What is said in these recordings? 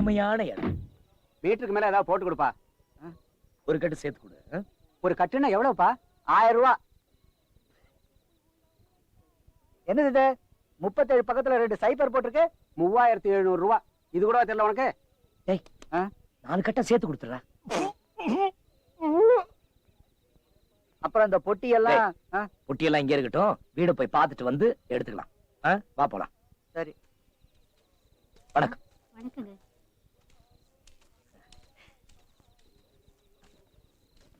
அருமையான இடம் மீட்டருக்கு மேல ஏதாவது போட்டு கொடுப்பா. ஒரு கட்டு சேர்த்து கொடு? ஒரு கட்டுன்னா எவ்வளவுப்பா? ஆயிரம் ரூபா. என்னது இது? முப்பத்தேழு பக்கத்துல ரெண்டு சைபர் போட்டிருக்கு மூவாயிரத்தி எழுநூறு ரூபா. இது கூட தெரியல உனக்கு? நாலு கட்டை சேர்த்து கொடுத்துறேன் அப்புறம் இந்த பொட்டி எல்லாம் ஆ, பொட்டியெல்லாம் இங்கே இருக்கட்டும். வீடு போய் பார்த்துட்டு வந்து எடுத்துக்கலாம்? வா போலாம். சரி. வணக்கம். வணக்கங்க என்ன வணக்கம் ஆ.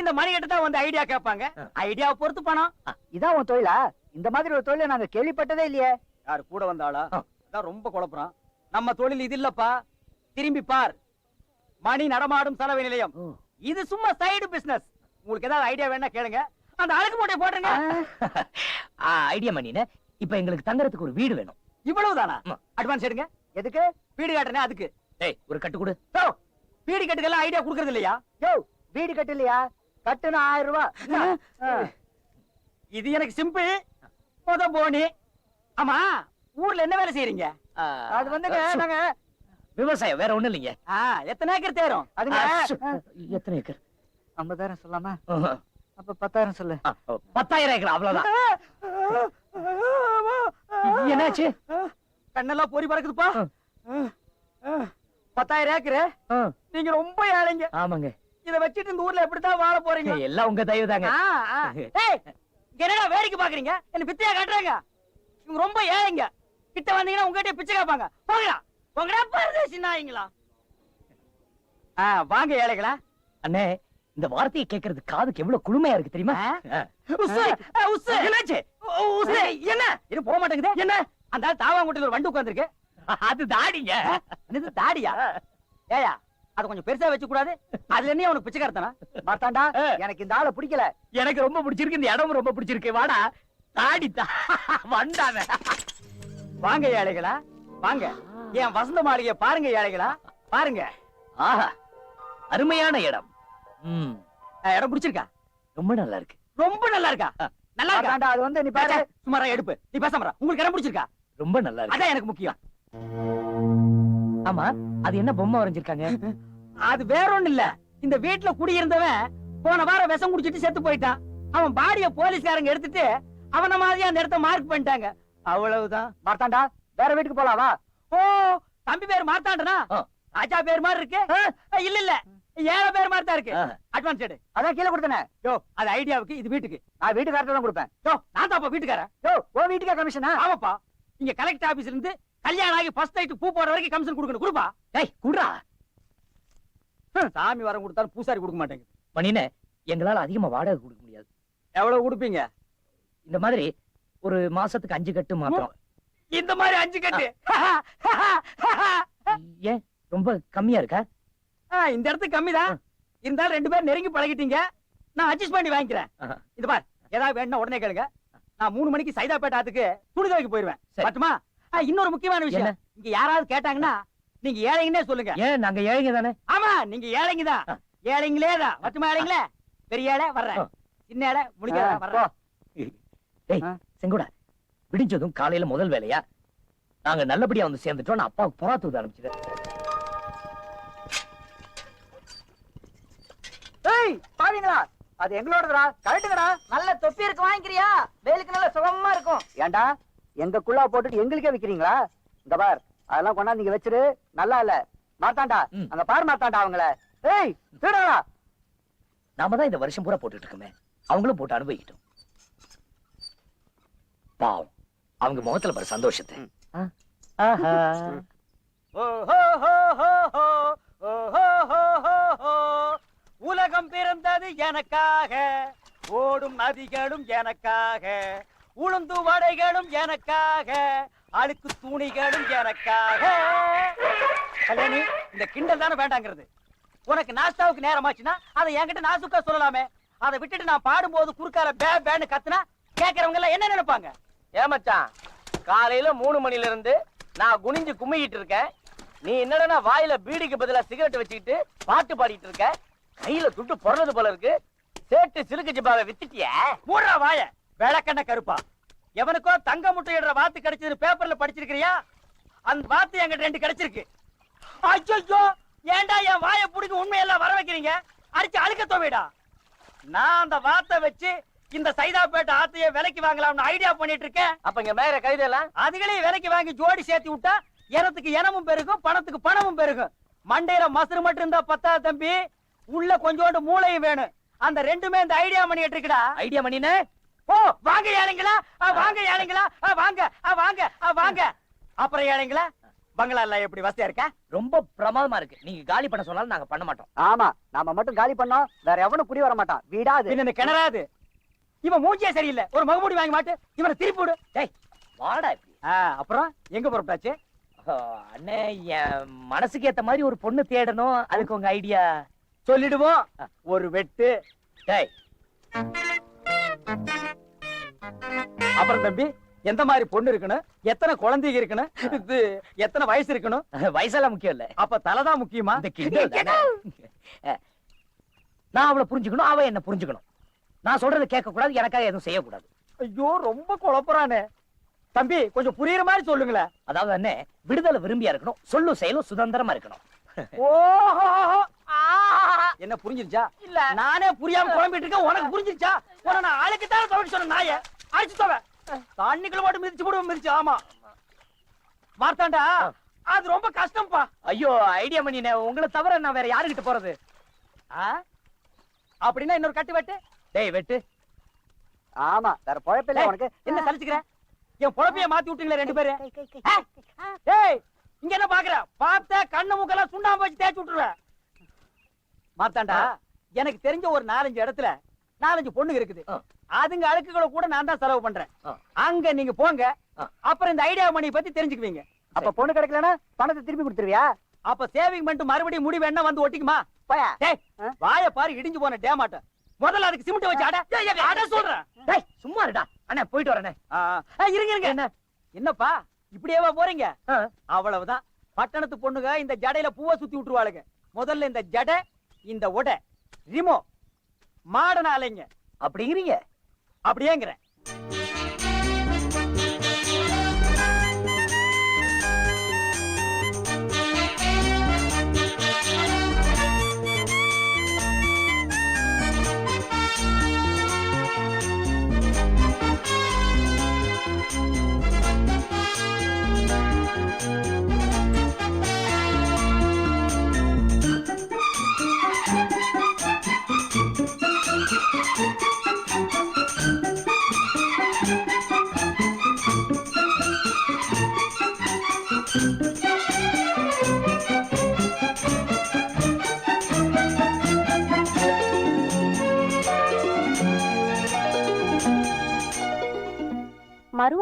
இந்த மணி கிட்ட தான் வந்து ஐடியா கேட்பாங்க. ஐடியாவை பொறுத்து பணம். இதான் உன் தொழிலா? இந்த மாதிரி ஒரு தொழிலை நாங்க கேள்விப்பட்டதே இல்லையே. யாரு கூட வந்தாளா. அதான் ரொம்ப குழப்பறான். நம்ம தொழில் இது இல்லப்பா. திரும்பி பார். மணி நடமாடும் சலவை நிலையம். இது சும்மா சைடு பிசினஸ் உங்களுக்கு ஏதாவது ஐடியா வேணா கேளுங்க. அந்த அழகு மூட்டையை போட்டுருங்க. ஐடியா மணின இப்ப எங்களுக்கு தங்கறதுக்கு ஒரு வீடு வேணும். இவ்வளவுதானா. அட்வான்ஸ் எடுங்க. எதுக்கு? வீடு காட்டுறேன் அதுக்கு. ஏய் ஒரு கட்டு கொடு. வீடு கட்டுக்கெல்லாம் ஐடியா கொடுக்கறது இல்லையா? யோ வீடு கட்டு இல்லையா? கட்டுனா ஆயிரம் ரூபாய். இது எனக்கு சிம்பிள் முத போனி. ஆமா ஊர்ல என்ன வேலை செய்யறீங்க அது வந்துங்க சு, நாங்க விவசாயம் வேற ஒண்ணும் இல்லைங்க. ஆ, எத்தனை ஏக்கர் தேரும்? அதுங்க. எத்தனை ஏக்கர்? ஐம்பதாயிரம் சொல்லாமா. அப்ப பத்தாயிரம் சொல்லு. பத்தாயிரம் ஏக்கர் அவ்வளவுதான். என்னாச்சு? கண்ணெல்லாம் பொறி பறக்குதுப்பா. பத்தாயிரம் ஏக்கரு. நீங்க ரொம்ப ஏழைங்க. ஆமாங்க. இத வச்சுட்டு இந்த ஊர்ல எப்படித்தான் வாழ போறீங்க? எல்லாம் உங்க தயவு தாங்க. என்னடா வேடிக்கை பாக்குறீங்க? என்ன பிச்சையா காட்டுறாங்க? இவங்க ரொம்ப ஏழைங்க. கிட்ட வந்தீங்கன்னா உங்ககிட்ட பிச்சை கேட்பாங்க. போங்கடா. பரதேசி நாய்ங்களா. ஆ, வாங்க ஏழைகளா. அண்ணே இந்த வார்த்தையை கேட்கறது காதுக்கு எவ்வளவு குளுமையா இருக்கு தெரியுமா. என்னாச்சு. என்ன? இது போக மாட்டேங்குது. என்ன? அந்த ஆள் தாவாங்குட்டில ஒரு வண்டு உட்கார்ந்திருக்கு. அது தாடிங்க. தாடியா? ஏயா அது கொஞ்சம் பெருசா வச்சு கூடாது அதுல என்ன உனக்கு பிச்சைக்காரத்தனா மார்த்தாண்டா ஆ. எனக்கு இந்த ஆளை பிடிக்கல. எனக்கு ரொம்ப பிடிச்சிருக்கு இந்த இடமும் ரொம்ப பிடிச்சிருக்கு. வாடா தாடி தா வந்தாவ வாங்க ஏழைகளா வாங்க. என் வசந்த மாளிகைய பாருங்க ஏழைகளா பாருங்க. ஆஹா அருமையான இடம். இடம் பிடிச்சிருக்கா? ரொம்ப நல்லா இருக்கு ரொம்ப நல்லா இருக்கா நல்லா இருக்கா மார்த்தாண்டா அது வந்து நீ பாரு. சுமாரா எடுப்பு. நீ பேச மாட்டா உங்களுக்கு இடம் பிடிச்சிருக்கா? ரொம்ப நல்லா இருக்கு அதான் எனக்கு முக்கியம். ஆமா. அது என்ன பொம்மை வரைஞ்சிருக்காங்க? அது வேற ஒண்ணு இல்ல இந்த வீட்டுல குடியிருந்தவன் போன வாரம் விஷம் குடிச்சிட்டு செத்து போயிட்டான். அவன் பாடிய போலீஸ்காரங்க எடுத்துட்டு அவன மாதிரியா அந்த இடத்த மார்க் பண்ணிட்டாங்க. அவ்வளவுதான். மார்த்தாண்டா வேற வீட்டுக்கு போலாம் வா. ஓ தம்பி பேர் மார்த்தாண்டனா. ராஜா பேர் மாதிரி இருக்கு. இல்ல இல்ல. ஏழை பேர் மாதிரி தான் இருக்கு. அட்வான்ஸ் எடு. அதான் கீழே கொடுத்தனே. யோ அது ஐடியாவுக்கு இது வீட்டுக்கு. நான் வீட்டுக்காரத்தை தான் கொடுப்பேன். யோ நான் தான்ப்பா வீட்டுக்காரன். யோ உன் வீட்டுக்கே கமிஷனா ஆமாப்பா. இங்க கலெக்டர் ஆபீஸ்ல இருந்து கல்யாணம் ஆகி ஃபர்ஸ்ட் நைட் பூ போற வரைக்கும் கமிஷன் கொடுக்கணும். கொடுப்பா. ஏய் குடுறா. சாமி வரம் கொடுத்தாலும் பூசாரி கொடுக்க மாட்டேங்குது. மணினே எங்களால அதிகமா வாடகை கொடுக்க முடியாது. எவ்வளவு கொடுப்பீங்க? இந்த மாதிரி ஒரு மாசத்துக்கு அஞ்சு கட்டு மாத்திரம். இந்த மாதிரி அஞ்சு கட்டு. ஏன் ரொம்ப கம்மியா இருக்கா? இந்த இடத்துக்கு கம்மிதான். இருந்தாலும் ரெண்டு பேரும் நெருங்கி பழகிட்டீங்க. நான் அட்ஜஸ்ட் பண்ணி வாங்கிக்கிறேன். இது பார் ஏதாவது வேணும்னா உடனே கேளுங்க. நான் மூணு மணிக்கு சைதாப்பேட்டை ஆத்துக்கு துணி துவைக்க போயிருவேன். பட்டுமா இன்னொரு முக்கியமான விஷயம்? இங்க யாராவது கேட்டாங்கன்னா நீங்க ஏழைங்கன்னே சொல்லுங்க. ஏன் நாங்க ஏழைங்க தானே? ஆமா நீங்க ஏழைங்க தான். ஏழைங்களே தான். ஏழைங்களே? பெரிய ஏழை வர்றேன். சின்ன ஏழை முடிக்க வர்றேன். செங்கோடா. விடிஞ்சதும் காலையில முதல் வேலையா? நாங்க நல்லபடியா வந்து சேர்ந்துட்டோம். நான் அப்பாவுக்கு புறா தூது அனுப்பிச்சிட்டேன் ஏய் பாவீங்களா? அது எங்களோடதுடா. கழட்டுங்கடா நல்ல தொப்பி இருக்கு வாங்கிக்கிறியா? வேலுக்கு நல்ல சுகமா இருக்கும். ஏன்டா எங்க குள்ளா போட்டுட்டு எங்களுக்கே விக்கிறீங்களா? இந்த பார் அதெல்லாம் கொண்டாந்து இங்க வச்சிரு. நல்லா இல்ல. மார்த்தாண்டா ம். அங்க பாரு மார்த்தாண்டா அவங்கள. ஏய் திருடா. நாம தான் இந்த வருஷம் பூரா போட்டுட்டு இருக்கோமே. அவங்களும் போட்டு அனுபவிக்கட்டும். பாவம். அவங்க முகத்துல பாரு சந்தோஷத்தை. உலகம் பிறந்தது எனக்காக. ஓடும் நதிகளும் எனக்காக. உளுந்து வடைகளும் எனக்காக அழுக்கு துணிகளும் எனக்காக. கல்யாணி இந்த கிண்டல் தானே வேண்டாங்கிறது. உனக்கு நாஸ்தாவுக்கு நேரமாச்சுன்னா அதை என்கிட்ட நாசுக்கா சொல்லலாமே. அதை விட்டுட்டு நான் பாடும்போது குறுக்கால பே பேன்னு கத்துனா கேக்குறவங்க எல்லாம் என்ன நினைப்பாங்க? ஏமச்சான் காலையில மூணு மணில இருந்து நான் குனிஞ்சு கும்மிக்கிட்டு இருக்கேன். நீ என்னடா வாயில பீடிக்கு பதிலா சிகரெட் வச்சுக்கிட்டு பாட்டு பாடிட்டு இருக்க? கையில துட்டு பொறறது போல இருக்கு. சேட்டு சிலுக்கு ஜிப்பாவை வித்துட்டிய. மூடுறா வாய. விளக்கண்ண கருப்பா. எவனுக்கோ தங்க முட்டையிடுற வாத்து கிடைச்சது பேப்பர்ல படிச்சிருக்கிறியா? அந்த வாத்து என்கிட்ட ரெண்டு கிடைச்சிருக்கு. ஐயோ ஏன்டா என் வாயை புடிங்க உண்மையெல்லாம் வர வைக்கிறீங்க? அடிச்சு அழுக்க தோவிடா. நான் அந்த வாத்தை வச்சு இந்த சைதாப்பேட்டை ஆத்தையே விலைக்கு வாங்கலாம்னு ஐடியா பண்ணிட்டு இருக்கேன். அப்ப இங்க மேல கைதெல்லாம் அதுகளையும் விலைக்கு வாங்கி ஜோடி சேர்த்து விட்டா எனத்துக்கு இனமும் பெருகும் பணத்துக்கு பணமும் பெருகும். மண்டையில மசுறு மட்டும் இருந்தா பத்தா தம்பி. உள்ள கொஞ்சோண்டு மூளையும் வேணும். அந்த ரெண்டுமே இந்த ஐடியா பண்ணிட்டு இருக்குடா. ஐடியா பண்ணினே? ஓ வாங்க ஏழைங்களா வாங்க ஏழைங்களா வாங்க வாங்க வாங்க. அப்புறம் ஏழைங்களா பங்களா எல்லாம் எப்படி வசதியா இருக்கா? ரொம்ப பிரமாதமா இருக்கு. நீங்க காலி பண்ண சொன்னாலும் நாங்க பண்ண மாட்டோம். ஆமா நாம மட்டும் காலி பண்ணோம் வேற எவனும் குடி வர மாட்டான். வீடாது. இந்த கிணறாது. இவன் மூஞ்சியே சரியில்லை. ஒரு மகமூடி வாங்கி மாட்டு. இவனை திருப்பி விடு. டேய் வாடா இப்படி. அப்புறம் எங்க புறப்பட்டாச்சு அண்ணே என் மனசுக்கு ஏத்த மாதிரி ஒரு பொண்ணு தேடணும். அதுக்கு உங்க ஐடியா. சொல்லிடுவோம். ஒரு வெட்டு. டேய். அப்புறம் தம்பி எந்த மாதிரி பொண்ணு இருக்கணும்? எத்தனை குழந்தைங்க இருக்கணும்? இது எத்தனை வயசு இருக்கணும்? வயசெல்லாம் முக்கியம் இல்ல. அப்ப தலைதான் முக்கியமா? இந்த கிண்டல் தானே. நான் அவளை புரிஞ்சுக்கணும் அவ என்ன புரிஞ்சுக்கணும். நான் சொல்றதை கேட்க கூடாது எனக்காக எதுவும் செய்யக்கூடாது. ஐயோ ரொம்ப குழப்பறானே. தம்பி கொஞ்சம் புரியுற மாதிரி சொல்லுங்களேன். அதாவது அண்ணே விடுதலை விரும்பியா இருக்கணும் சொல்லும் செயலும் சுதந்திரமா இருக்கணும். ஓஹோ! என்ன புரிஞ்சிருச்சா? இல்ல. நானே புரியாம குழம்பிட்டு இருக்கேன் உனக்கு புரிஞ்சிருச்சா? உன நான் ஆளுக்கு தானே துவைக்க சொன்ன நாய அடிச்சு தவ மட்டும் மிதிச்சு போடுவோம் மிதிச்சு. ஆமா. மார்த்தாண்டா அது ரொம்ப கஷ்டம்ப்பா. ஐயோ ஐடியா பண்ணினே உங்களை தவிர நான் வேற யாருகிட்ட போறது? அப்படின்னா இன்னொரு கட்டு வெட்டு. டேய் வெட்டு. ஆமா வேற பொழப்பில்ல உனக்கு. என்ன சலிச்சுக்கிற? என் பொழப்பைய மாத்தி விட்டீங்களே ரெண்டு பேரும் ஏய் இங்க என்ன பாக்குற? பார்த்த கண்ணு மூக்கெல்லாம் சுண்ணாம்பு வச்சு தேய்ச்சி விட்டுருவேன் மாத்தாண்டா எனக்கு தெரிஞ்ச ஒரு நாலஞ்சு இடத்துல நாலஞ்சு பொண்ணுங்க இருக்குது. அதுங்க அழுக்குகளை கூட நான் தான் செலவு பண்றேன். அங்க நீங்க போங்க. அப்புறம் இந்த ஐடியா மணி பத்தி தெரிஞ்சுக்குவீங்க. அப்ப பொண்ணு கிடைக்கலனா பணத்தை திருப்பி கொடுத்துருவியா? அப்ப சேவிங் பண்ணிட்டு மறுபடியும் முடி வேணா வந்து ஒட்டிக்குமா? போயா. டேய் ஆ? வாய பாரு இடிஞ்சு போன டேமாட்ட முதல்ல அதுக்கு சிமெண்ட் வச்சு அட. அட சொல்றேன். டேய் சும்மா இருடா. அண்ணா போயிட்டு வரேனே இருங்க இருங்க. என்ன? என்னப்பா? இப்படியேவா போறீங்க. அவ்வளவுதான். பட்டணத்து பொண்ணுங்க இந்த ஜடையில பூவை சுத்தி விட்டுருவாளுங்க. முதல்ல இந்த ஜடை இந்த உடை. ரிமோ. மாடன அலைங்க. அப்படிங்கிறீங்க? அப்படியேங்கிறேன்.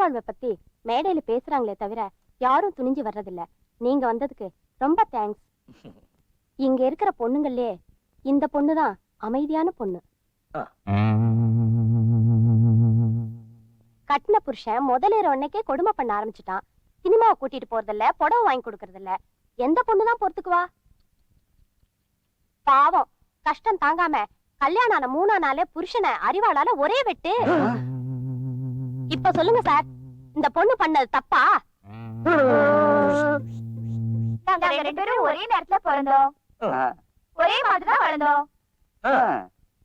மறுவாழ்வை பத்தி மேடையில பேசுறாங்களே தவிர யாரும் துணிஞ்சு வர்றதில்ல. நீங்க வந்ததுக்கு ரொம்ப தேங்க்ஸ் இங்க இருக்கிற பொண்ணுங்களே இந்த பொண்ணுதான் அமைதியான பொண்ணு. கட்டின புருஷன் முதலேற உடனேக்கே கொடுமை பண்ண ஆரம்பிச்சுட்டான். சினிமாவை கூட்டிட்டு போறதில்ல புடவை வாங்கி கொடுக்கறதில்ல. எந்த பொண்ணுதான் பொறுத்துக்குவா? பாவம். கஷ்டம் தாங்காம கல்யாணம் ஆன மூணா நாளே புருஷனை அறிவாளால ஒரே வெட்டு. இப்ப சொல்லுங்க சார். இந்த பொண்ணு பண்ணது தப்பா? நாங்க ரெண்டு பேரும் ஒரே நேரத்துல பிறந்தோம். ஒரே மாதிரி தான் வளர்ந்தோம்.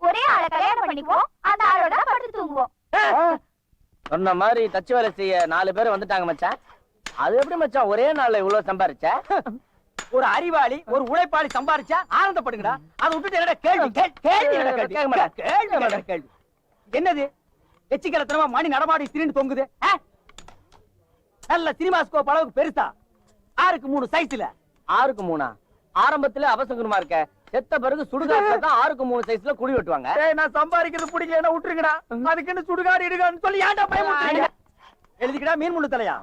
ஒரே ஆளை கல்யாணம் பண்ணிக்குவோம். அந்த ஆளோட படுத்து தூங்குவோம். சொன்ன மாதிரி தச்சு வேலை செய்ய நாலு பேர் வந்துட்டாங்க மச்சான். அது எப்படி மச்சான்? ஒரே நாள்ல இவ்வளவு சம்பாரிச்ச? ஒரு அறிவாளி ஒரு உழைப்பாளி சம்பாரிச்சா ஆனந்தப்படுங்கடா. அதை விட்டுட்டு என்னடா கேள்வி? கேள்வி கேள்வி? கேள்வி. என்னது? எச்சிக்கலத்தனமா மணி நடமாடி திரின்னு தொங்குது? நல்ல சினிமா ஸ்கோப் அளவுக்கு பெருசா. ஆறுக்கு மூணு சைஸ்ல ஆறுக்கு மூணா? ஆரம்பத்துல அவசகுணமா இருக்க. செத்த பிறகு சுடுகாட்டுல தான் ஆறுக்கு மூணு சைஸ்ல குழி வெட்டுவாங்க. நான் சம்பாதிக்கிறது பிடிக்கலன்னா விட்டுருங்கடா. அதுக்குன்னு சுடுகாடு இடுகான்னு சொல்லி ஏன்டா பயமுறுத்துறீங்க எழுதிக்கடா மீன் முள்ளு தலையா?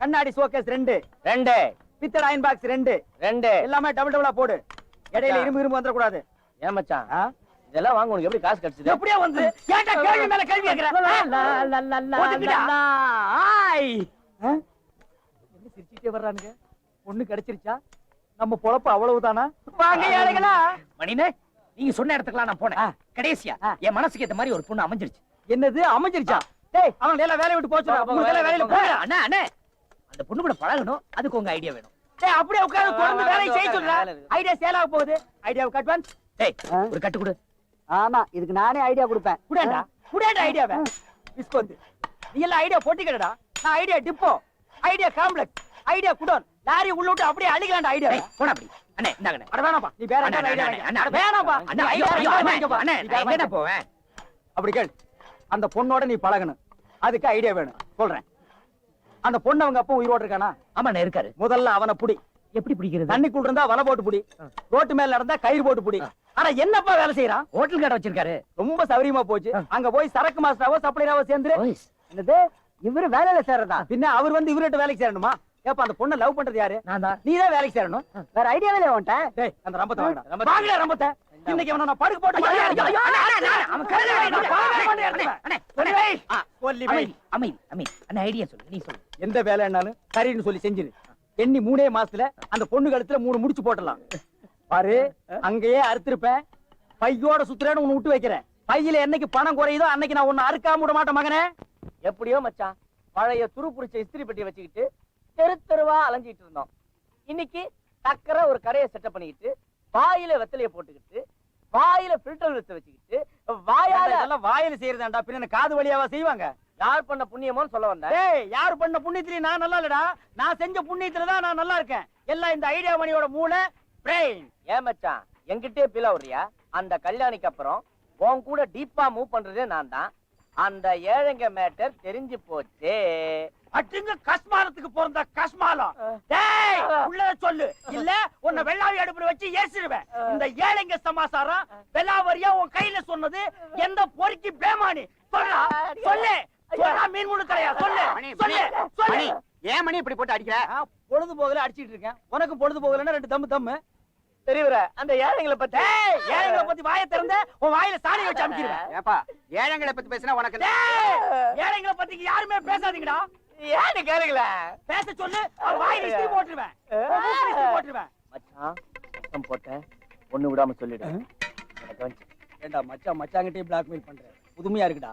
கண்ணாடி ஷோகேஸ் ரெண்டு. ரெண்டு. பித்தளை அயன் பாக்ஸ் ரெண்டு. ரெண்டு. எல்லாமே டபுள் டபுளா போடு. இடையில இரும்பு இரும்பு வந்துட கூடாது ஏன் மச்சான்? இதெல்லாம் வாங்க உனக்கு எப்படி காசு கிடைச்சது? எப்படியா வந்து? ஏன்டா கேள்வி மேல கேள்வி கேக்குற? ஒதுக்குடா. ஆய். ஆ? என்ன சிரிச்சுட்டே வர்றானுங்க? பொண்ணு கிடைச்சிருச்சா? நம்ம பொழப்பு அவ்வளவுதானா? வாங்க ஏழைகளா. மணினே நீங்க சொன்ன இடத்துக்குலாம் நான் போனேன். கடைசியா. என் மனசுக்கு ஏத்த மாதிரி ஒரு பொண்ணு அமைஞ்சிருச்சு. என்னது? அமைஞ்சிருச்சா? டேய் அவன் எல்லாம் வேலைய விட்டு போச்சு போங்க, வேலையில போடா அண்ணா அண்ணே. அந்த பொண்ணு கூட பழகணும். அதுக்கு உங்க ஐடியா வேணும். டேய் அப்படியே உட்கார்ந்து தொடர்ந்து வேலையை செய்ய சொல்றா. வேலை. ஐடியா சேல் ஆக போகுது. ஐடியாவுக்கு அட்வான்ஸ் டேய்? ஒரு கட்டு கொடு. ஆமா இதுக்கு நானே ஐடியா கொடுப்பேன். குடேண்டா? குடேண்டா ஐடியாவை விஸ்கோந்து நீ எல்லாம் ஐடியா போட்டிக்கடா நான் idea depot idea complex idea godown. Lorry உள்ள விட்டு அப்படியே அழிக்கலாம்டா ஐடியா டேய் போடா அப்படி. அண்ணே இந்தாங்கண்ணே. அட வேணாப்பா நீ வேற அண்ணா, ஐடியா அண்ணா, வேணாப்பா அண்ணா, ஐயோ, ஐயோ, அண்ணே, நீ நான் வேற வாங்கிக்கப்பா. போவேன் அப்படி கேள். அந்த பொண்ணோட நீ பழகணும். அதுக்கு ஐடியா வேணும். சொல்றேன். அந்த பொண்ணு அவங்க அப்பா உயிரோடு இருக்கானா? ஆமாண்ணே இருக்காரு. முதல்ல அவனை புடி. எப்படி பிடிக்கிறது தண்ணிக்குள்ள இருந்தா வலை போட்டு புடி ரோட்டு மேல நடந்தா கயிறு போட்டு புடி ஆனா என்னப்பா வேலை செய்யறான் ஹோட்டல் கடை வச்சிருக்காரு ரொம்ப சௌரியமா போச்சு அங்க போய் சரக்கு மாஸ்டராவோ சப்ளையராவோ சேர்ந்து. என்னது இவரு வேலையில சேர்றதா பின்ன அவர் வந்து இவர்கிட்ட வேலைக்கு சேரணுமா ஏப்பா அந்த பொண்ணை லவ் பண்றது யாரு நான் தான் நீ தான் வேலைக்கு சேரணும் வேற ஐடியாவே உன்ட்ட டேய் அந்த ரம்பத்தை வாங்கடா ரம்பத்தை. வாங்கடா ரம்பத்தை இன்னைக்கு அவனை நான் படுக்க போட்டு. அமைதி அமைதி அண்ணே ஐடியா சொல்லு நீ சொல்லு எந்த வேலைன்னாலும் சரின்னு சொல்லி செஞ்சிரு எண்ணி மூணே மாசத்துல அந்த பொண்ணு கழுத்துல மூணு முடிச்சு போட்டலாம் பாரு அங்கேயே அறுத்திருப்பேன். பையோட சுத்துறேன்னு உன்னை விட்டு வைக்கிறேன். பையில என்னைக்கு பணம் குறையுதோ அன்னைக்கு நான் உன்னை அறுக்காம விட மாட்டேன் மகனே. எப்படியோ மச்சான் பழைய துரு புடிச்ச இஸ்திரி பெட்டி வச்சுக்கிட்டு தெரு தெருவா அலைஞ்சிட்டு இருந்தோம். இன்னைக்கு டக்கர ஒரு கரையை செட்டப் பண்ணிக்கிட்டு வாயில வெத்தலைய போட்டுக்கிட்டு வாயில ஃபில்டர் வச்சு வச்சுக்கிட்டு வாயால வாயில செய்யறதாண்டா? பின்ன காது வழியாவா செய்வாங்க? யார் பண்ண புண்ணியமோன்னு சொல்ல வந்தேன். டேய் யார் பண்ண புண்ணியத்திலயும் நான் நல்லா இல்லடா. நான் செஞ்ச புண்ணியத்துல தான் நான் நல்லா இருக்கேன். எல்லாம் இந்த ஐடியா மணியோட மூளை பிரெயின் ஏன் மச்சான் என்கிட்டயே பீலா அந்த கல்யாணிக்கு அப்புறம் உன் கூட டீப்பா மூவ் பண்றதே நான் தான். அந்த ஏழைங்க மேட்டர் தெரிஞ்சு போச்சே. அட்டுங்க கஸ்மாலத்துக்கு பிறந்த கஸ்மாலம் டேய் உள்ளத சொல்லு. இல்ல உன்னை வெள்ளாவி அடுப்புல வச்சு ஏசிடுவேன். இந்த ஏழைங்க சமாசாரம் வெள்ளாவரியா உன் கையில சொன்னது எந்த பொறுக்கி பேமானி. சொல்லு. மீன் முழு தலையா சொல்லு சொல்லு. ஏன் மணி இப்படி போட்டு அடிக்கிற? பொழுது போகல அடிச்சிட்டு இருக்கேன். உனக்கு பொழுது போகலன்னா ரெண்டு தம்மு தம்மு தெரியவர அந்த ஏழைங்களை பத்தி. ஏழைங்களை பத்தி வாயை திறந்த உன் வாயில சாணி வச்சு அமுக்கிடுவேன். ஏப்பா ஏழைங்களை பத்தி பேசினா உனக்கு ஏழைங்களை பத்தி யாருமே பேசாதீங்கடா. ஏன்னு கேளுங்கள? பேச சொல்லு அவன் வாயில இஸ்திரி போட்டுருவேன். போட்டுருவேன். மச்சான் சத்தம் போட்டேன். ஒண்ணு விடாம சொல்லிடு. ஏண்டா மச்சான் மச்சாங்கிட்டே பிளாக்மெயில் பண்றேன் புதுமையா இருக்குடா.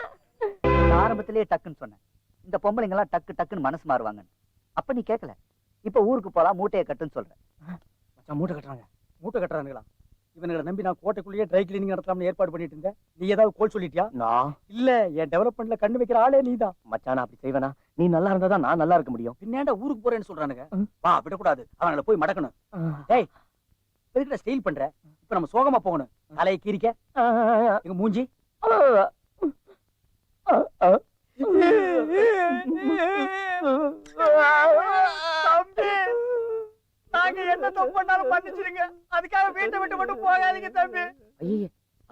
நான் ஆரம்பத்திலேயே டக்குன்னு சொன்னேன். இந்த பொம்பளைங்க எல்லாம் டக்கு டக்குன்னு மனசு மாறுவாங்க அப்ப நீ கேட்கல இப்ப ஊருக்கு போலாம் மூட்டையை கட்டுன்னு சொல்றேன் மச்சான் மூட்டை கட்டுறாங்க. மூட்டை கட்டுறானுங்களா இவனுங்களை நம்பி நான் கோட்டைக்குள்ளேயே ட்ரை கிளீனிங் நடத்தலாம்னு ஏற்பாடு பண்ணிட்டு இருந்தேன். நீ ஏதாவது கோல் சொல்லிட்டியா? நான் இல்ல என் டெவலப்மெண்ட்ல கண்ணு வைக்கிற ஆளே நீதான். மச்சான் அப்படி செய்வேனா? நீ நல்லா இருந்தா தான் நான் நல்லா இருக்க முடியும். பின்னாண்ட ஊருக்கு போறேன்னு சொல்றானுங்க? வா விடக்கூடாது. அவங்கள போய் மடக்கணும். டேய் எதுக்குடா ஸ்டைல் பண்ற? இப்ப நம்ம சோகமா போகணும். தலையை கீரிக்க எங்க மூஞ்சி.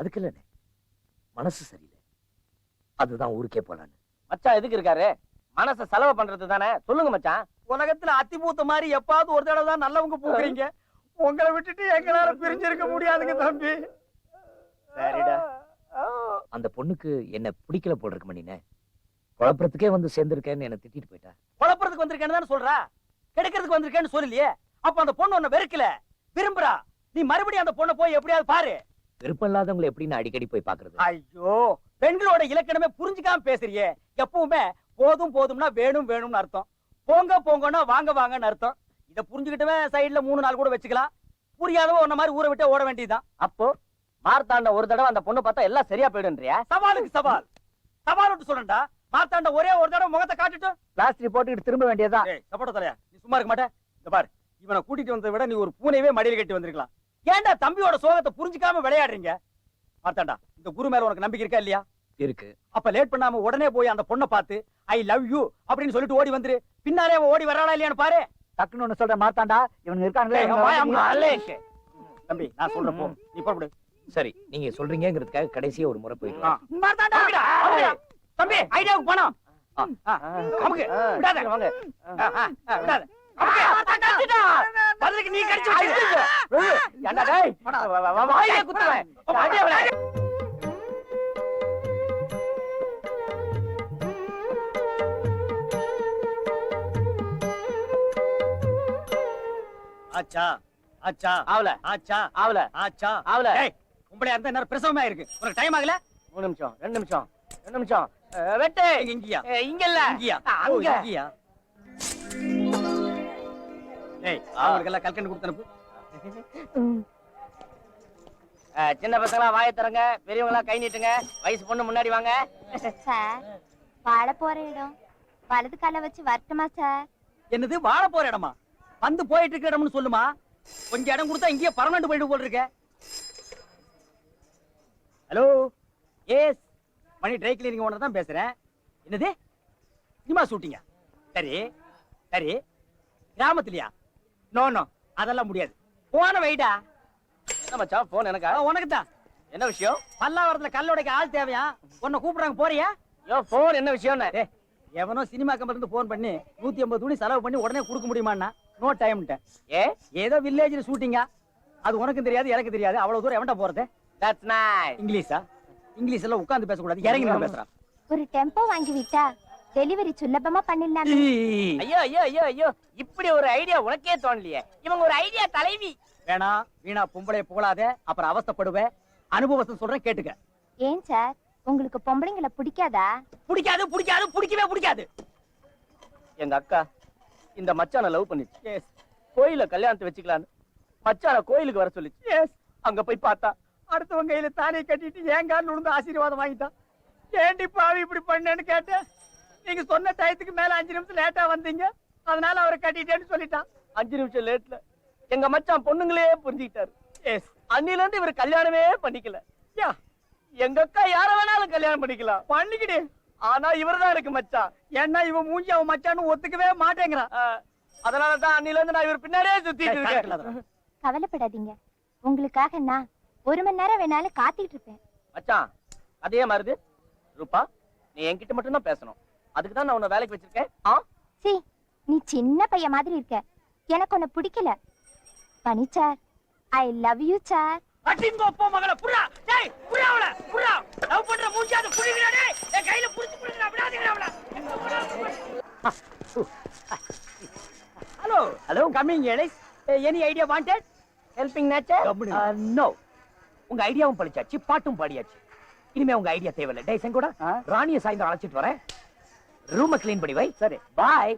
அதுக்கு இல்லண்ணே மனசு சரியில்லை. அதுதான் ஊருக்கே போலான்னு. மச்சான் எதுக்கு இருக்காரு? மனச செலவு பண்றது தானே சொல்லுங்க மச்சான். உலகத்துல அத்தி பூத்த மாதிரி எப்பாவது ஒரு தடவை தான் நல்லவங்க பூக்குறீங்க. உங்களை விட்டுட்டு எங்களால பிரிஞ்சிருக்க முடியாதுங்க தம்பி. சரிடா. அந்த பொண்ணுக்கு என்ன பிடிக்கல போல் இருக்கு மணினே குழப்பறதுக்கே வந்து சேர்ந்திருக்கேன்னு என்ன திட்டிட்டு போயிட்டா. குழப்பறதுக்கு வந்திருக்கேன்னு தானே சொல்றா? கெடுக்கிறதுக்கு வந்திருக்கேன்னு சொல்லலையே அப்ப அந்த பொண்ணு உன்னை வெறுக்கல. விரும்புறா. நீ மறுபடியும் அந்த பொண்ணை போய் எப்படியாவது பாரு. விருப்பம் இல்லாதவங்களை எப்படி நான் அடிக்கடி போய் பாக்குறது ஐயோ பெண்களோட இலக்கணமே புரிஞ்சுக்காம பேசுறியே. எப்பவுமே போதும் போதும்னா வேணும் வேணும்னு அர்த்தம். போங்க போங்கன்னா வாங்க வாங்கன்னு அர்த்தம். இத புரிஞ்சுக்கிட்டவே சைடுல மூணு நாள் கூட வச்சுக்கலாம். புரியாதவ உன்ன மாதிரி ஊரை விட்டு ஓட வேண்டியதுதான். அப்போ மார்த்தாண்ட ஒரு தடவை அந்த பொண்ணை பார்த்தா எல்லாம் சரியா போயிடுன்றியா சவாலுக்கு சவால். சவால் விட்டு சொல்றேன்டா. மாத்தாண்ட ஒரே ஒரு தடவை முகத்தை காட்டிட்டு. பிளாஸ்டர் போட்டுக்கிட்டு திரும்ப வேண்டியதுதான். ஏய் சப்போட்ட தலையா நீ சும்மா இருக்க மாட்டே. இந்த பாரு இவனை கூட்டிட்டு வந்ததை விட நீ ஒரு பூனையவே மடியில் கட்டி வந்திருக்கலாம். ஏன்டா தம்பியோட சோகத்தை புரிஞ்சுக்காம விளையாடுறீங்க? மாத்தாண்டா இந்த குரு மேல உனக்கு நம்பிக்கை இருக்கா இல்லையா? இருக்கு. அப்ப லேட் பண்ணாம உடனே போய் அந்த பொண்ணை பார்த்து ஐ லவ் யூ அப்படின்னு சொல்லிட்டு ஓடி வந்துரு. பின்னாலே ஓடி வராளா இல்லையான்னு பாரு. டக்குன்னு ஒண்ணு சொல்ற மாத்தாண்டா இவனுங்க இருக்காங்களே. தம்பி நான் சொல்றேன் நீ புறப்படு. சரி நீங்க சொல்றீங்கிறதுக்காக கடைசியா ஒரு முறை அமுக்குடா. தம்பி ஐடியாவுக்கு அமுக்கு. விடாத. விடாத. நீ கடிச்சு டேய்? வாயிலே குத்துவேன் அவளை. ஆச்சா ஆச்சா ஆவல. ஆச்சா ஆவல. ஆச்சா. ஆவல. ஏய் உம்பளையா இருந்தா நேரம் பிரசவமா இருக்கு? உனக்கு டைம் ஆகல? மூணு நிமிஷம் ரெண்டு நிமிஷம் ரெண்டு நிமிஷம். வெட்டு. இங்க இங்கயா? இங்க இல்ல இங்கயா? அங்க. இங்கயா? ஏய் அவங்களுக்கு எல்லாம் கல்கண்டு கொடுத்து அனுப்பு சின்ன பசங்களா வாயை திறங்க பெரியவங்களா கை நீட்டுங்க வயசு பொண்ணு முன்னாடி வாங்க. சார் வாழ போற இடம். வலது கால வச்சு வரட்டுமா சார்? என்னது வாழ போற இடமா? வந்து போயிட்டு இருக்க இடம்னு சொல்லுமா? கொஞ்சம் இடம் கொடுத்தா இங்கேயே பர்மனண்ட் போயிட்டு போல் இருக்க. Hello? S Mani dry cleaning owner தான் பேசுறேன். என்னது? சினிமா ஷூட்டிங்கா? சரி சரி. கிராமத்துலயா? நோ நோ அதெல்லாம் முடியாது. போன வைடா. என்ன மச்சான்? போன் எனக்கா? உனக்கு தான் என்ன விஷயம்? பல்லாவரத்துல கல்லோடைக்கு ஆள் தேவையா? உன்னை கூப்பிடுறாங்க போறியா? யோ போன் என்ன விஷயம் எவனோ சினிமா கம்பெனி இருந்து போன் பண்ணி நூத்தி ஐம்பது துணி செலவு பண்ணி உடனே கொடுக்க முடியுமான்னா நோ டைம்ட்டேன் ஏ? ஏதோ வில்லேஜ்ல ஷூட்டிங்கா அது உனக்கும் தெரியாது எனக்கு தெரியாது. அவ்வளவு தூரம் எவன்டா போறது? That's nice இங்கிலீஷா? இங்கிலீஷ் எல்லாம் உட்கார்ந்து பேசக்கூடாது. இறங்கி பேசுறான். ஒரு டெம்போ வாங்கி விட்டா டெலிவரி சுலபமா பண்ணிடலாம். ஐயோ ஐயோ ஐயோ ஐயோ. இப்படி ஒரு ஐடியா உனக்கே தோணலையே. இவங்க ஒரு ஐடியா தலைவி. வேணா வீணா பொம்பளைய புகழாத அப்புறம் அவஸ்தைப்படுவேன் அனுபவத்தை சொல்றேன் கேட்டுக்க. ஏன் சார்? உங்களுக்கு பொம்பளைங்களை பிடிக்காதா? பிடிக்காது பிடிக்காது பிடிக்கவே பிடிக்காது. எங்க அக்கா இந்த மச்சான லவ் பண்ணிச்சு. எஸ் கோயில கல்யாணத்தை வச்சுக்கலான்னு. மச்சான கோயிலுக்கு வர சொல்லிச்சு. எஸ் அங்க போய் பார்த்தா அடுத்தவங்க கையில தானே கட்டிட்டு கால் விழுந்து ஆசீர்வாதம் வாங்கிட்டான்? ஏண்டி பாவி இப்படி பண்ணேன்னு கேட்டேன். நீங்க சொன்ன டயத்துக்கு மேல அஞ்சு நிமிஷம் லேட்டா வந்தீங்க. அதனால அவரை கட்டிட்டேன்னு சொல்லிட்டான். அஞ்சு நிமிஷம் லேட்ல. எங்க மச்சான் பொண்ணுங்களே புரிஞ்சுக்கிட்டாரு. எஸ் அன்னில இருந்து இவர் கல்யாணமே பண்ணிக்கல. யா. எங்க அக்கா யார வேணாலும் கல்யாணம் பண்ணிக்கலாம். பண்ணிக்கிடு. ஆனா இவர்தான் எனக்கு மச்சான். ஏன்னா இவன் மூஞ்சி அவன் மச்சான்னு ஒத்துக்கவே மாட்டேங்கிறான். அதனாலதான் அன்னில இருந்து நான் இவர் பின்னாடியே சுத்திட்டு இருக்கேன். கவலைப்படாதீங்க. உங்களுக்காக நான் ஒரு மணி நேரம் வேணாலும் காத்துக்கிட்டு இருப்பேன். மச்சான் அதே மாதிரி ரூபா நீ என்கிட்ட மட்டும் தான் பேசணும். அதுக்கு தான் நான் உன்னை வேலைக்கு வச்சிருக்கேன். ஆ? சி நீ சின்ன பையன் மாதிரி இருக்க. எனக்கு உன்னை பிடிக்கல. பனி sir I love you sir. அடிங்க அப்பா மகள புறா டேய் புறா அவள புறா லவ் பண்ற மூஞ்சி அது புடிங்கடா டேய். என் கையில புடிச்சு புடிங்கடா விடாதீங்கடா அவள. Hello hello. Coming Ellis any idea wanted helping nature no உங்க ஐடியாவும் பழிச்சாச்சு பாட்டும் பாடியாச்சு. இனிமே உங்க ஐடியா தேவையில்லை. டேய் செங்கோடா? ராணிய சாயந்தரம் அழைச்சிட்டு வரேன். ரூம க்ளீன் பண்ணி வை. சரி பாய்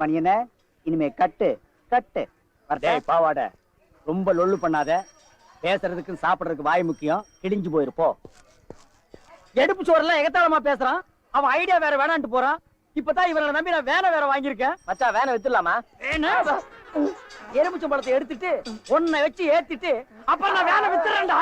மணி என்ன? இனிமே கட்டு கட்டு. டேய் பாவாட. ரொம்ப லொள்ளு பண்ணாத. பேசுறதுக்கு சாப்பிடுறதுக்கு வாய் முக்கியம். கிழிஞ்சு போயிருப்போ எடுப்பு சோறெல்லாம் எகத்தாளமா பேசுறான். அவன் ஐடியா வேற வேணான்ட்டு போறான். இப்பதான் இவரை நம்பி நான் வேலை வேற வாங்கியிருக்கேன். மச்சான் வேனை வித்துடலாமா? எலுமிச்சம் பழத்தை எடுத்துட்டு ஒன்னை வச்சு ஏத்திட்டு அப்ப நான் வேலை வித்துறேன்டா.